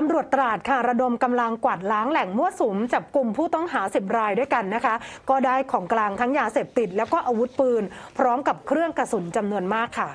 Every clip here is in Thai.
ตำรวจตราดค่ะระดมกำลังกวาดล้างแหล่งมั่วสุมจับกลุ่มผู้ต้องหา 10 รายด้วยกันนะคะ ก็ได้ของกลางทั้งยาเสพติด แล้วก็อาวุธปืน พร้อมกับเครื่องกระสุนจำนวนมากค่ะ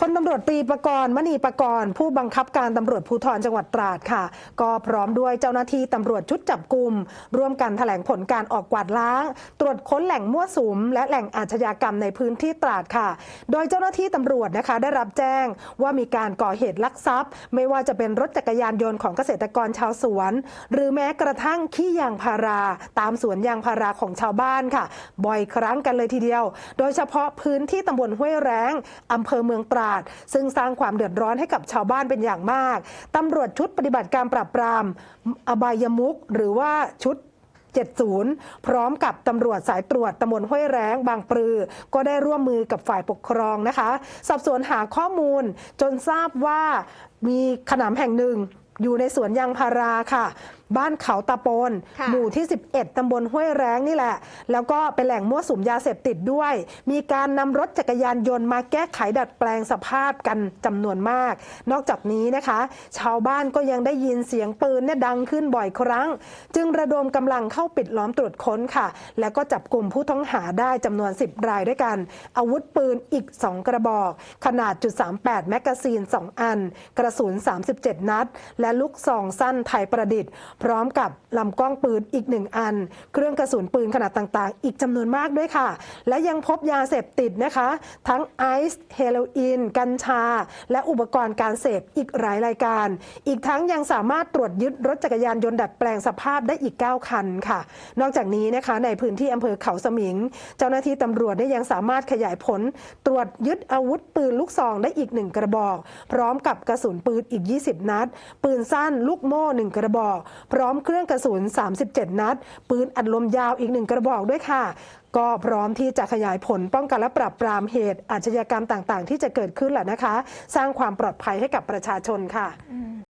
พลตำรวจตรีประกรณ์มณีประกรณ์ผู้บังคับการตำรวจภูธรจังหวัดตราดค่ะ ก็พร้อมด้วยเจ้าหน้าที่ตำรวจชุดจับกลุ่มร่วมกันแถลงผลการออกกวาดล้าง ตรวจค้นแหล่งมั่วสุม และแหล่งอาชญากรรมในพื้นที่ตราดค่ะ โดยเจ้าหน้าที่ตำรวจนะคะได้รับแจ้งว่ามีการก่อเหตุลักทรัพย์ ไม่ว่าจะเป็นรถจักรยานยนต์ของเกษตรกรชาวสวน หรือแม้กระทั่งขี้ยางพารา ตามสวนยางพาราของชาวบ้านค่ะ บ่อยครั้งกันเลยทีเดียว โดยเฉพาะพื้นที่ตำบลห้วยแรงอำเภอเมืองตราดซึ่งสร้างความเดือดร้อนให้กับชาวบ้านเป็นอย่างมากตำรวจชุดปฏิบัติการปราบปราม อบายมุกหรือว่าชุด70 พร้อมกับตำรวจสายตรวจตำบลห้วยแรงบางปลือ ก็ได้ร่วมมือกับฝ่ายปกครองนะคะ สอบสวนหาข้อมูลจนทราบว่ามีขนำแห่งหนึ่งอยู่ในสวนยางพาราค่ะ บ้านเขาตะโปน ค่ะหมู่ที่ 11 ตำบลห้วยแรงนี่แหละ แล้วก็เป็นแหล่งมั่วสุมยาเสพติดด้วย มีการนำรถจักรยานยนต์มาแก้ไขดัดแปลงสภาพกันจำนวนมาก นอกจากนี้นะคะ ชาวบ้านก็ยังได้ยินเสียงปืนเนี่ยดังขึ้นบ่อยครั้ง จึงระดมกำลังเข้าปิดล้อมตรวจค้นค่ะ แล้วก็จับกลุ่มผู้ต้องหาได้จำนวน 10 รายด้วยกัน อาวุธปืนอีก 2 กระบอก ขนาดจุด38แมกกาซีน 2 อัน กระสุน 37 นัด และลูกซองสั้นไทยประดิษฐ์พร้อมกับลำกล้องปืนอีกหนึ่งอัน เครื่องกระสุนปืนขนาดต่างๆ อีกจำนวนมากด้วยค่ะ และยังพบยาเสพติดนะคะ ทั้งไอซ์เฮโรอีน กัญชา และอุปกรณ์การเสพอีกหลายรายการ อีกทั้งยังสามารถตรวจยึดรถจักรยานยนต์ดัดแปลงสภาพได้อีก 9 คันค่ะ นอกจากนี้นะคะในพื้นที่อำเภอเขาสมิง เจ้าหน้าที่ตำรวจได้ยังสามารถขยายผล ตรวจยึดอาวุธปืนลูกซองได้อีกหนึ่งกระบอก พร้อมกับกระสุนปืนอีก 20 นัด ปืนสั้นลูกโม่หนึ่งกระบอกพร้อมเครื่องกระสุน 37 นัด ปืนอัดลมยาวอีกหนึ่งกระบอกด้วยค่ะ ก็พร้อมที่จะขยายผลป้องกันและปราบปรามเหตุอาชญากรรมต่างๆ ที่จะเกิดขึ้นแหละนะคะ สร้างความปลอดภัยให้กับประชาชนค่ะ